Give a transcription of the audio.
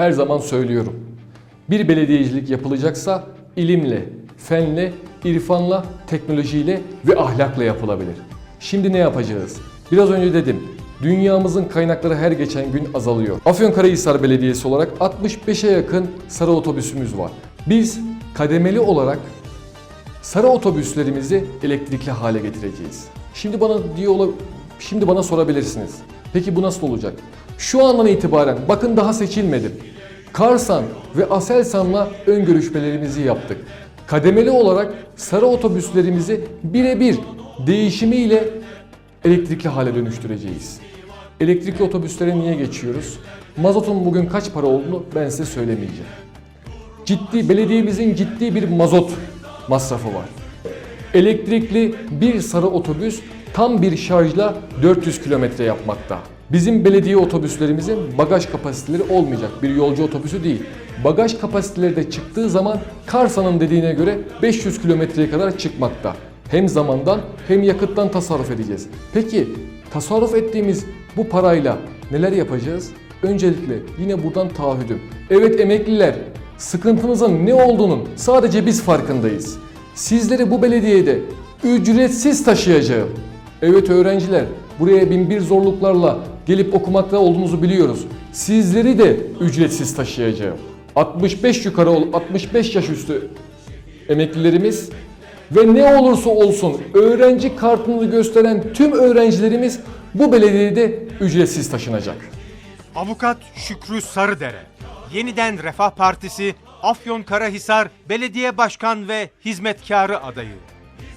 Her zaman söylüyorum. Bir belediyecilik yapılacaksa ilimle, fenle, irfanla, teknolojiyle ve ahlakla yapılabilir. Şimdi ne yapacağız? Biraz önce dedim. Dünyamızın kaynakları her geçen gün azalıyor. Afyonkarahisar Belediyesi olarak 65'e yakın sarı otobüsümüz var. Biz kademeli olarak sarı otobüslerimizi elektrikli hale getireceğiz. Şimdi bana diyor şimdi bana sorabilirsiniz. Peki bu nasıl olacak? Şu andan itibaren bakın daha seçilmedim. Karsan ve Aselsan'la ön görüşmelerimizi yaptık. Kademeli olarak sarı otobüslerimizi birebir değişimiyle elektrikli hale dönüştüreceğiz. Elektrikli otobüslere niye geçiyoruz? Mazotun bugün kaç para olduğunu ben size söylemeyeceğim ciddi belediyemizin ciddi bir mazot masrafı var. Elektrikli bir sarı otobüs tam bir şarjla 400 kilometre yapmakta. Bizim belediye otobüslerimizin bagaj kapasiteleri olmayacak bir yolcu otobüsü değil. Bagaj kapasiteleri de çıktığı zaman Karsa'nın dediğine göre 500 kilometreye kadar çıkmakta. Hem zamandan hem yakıttan tasarruf edeceğiz. Peki tasarruf ettiğimiz bu parayla neler yapacağız? Öncelikle yine buradan taahhüdüm. Evet emekliler sıkıntınızın ne olduğunun sadece biz farkındayız. Sizleri bu belediyede ücretsiz taşıyacağım. Evet öğrenciler buraya bin bir zorluklarla gelip okumakta olduğunuzu biliyoruz. Sizleri de ücretsiz taşıyacağım. 65 yukarı ol 65 yaş üstü emeklilerimiz ve ne olursa olsun öğrenci kartını gösteren tüm öğrencilerimiz bu belediyede ücretsiz taşınacak. Avukat Şükrü Sarıdere, Yeniden Refah Partisi Afyonkarahisar Belediye Başkan ve Hizmetkarı adayı.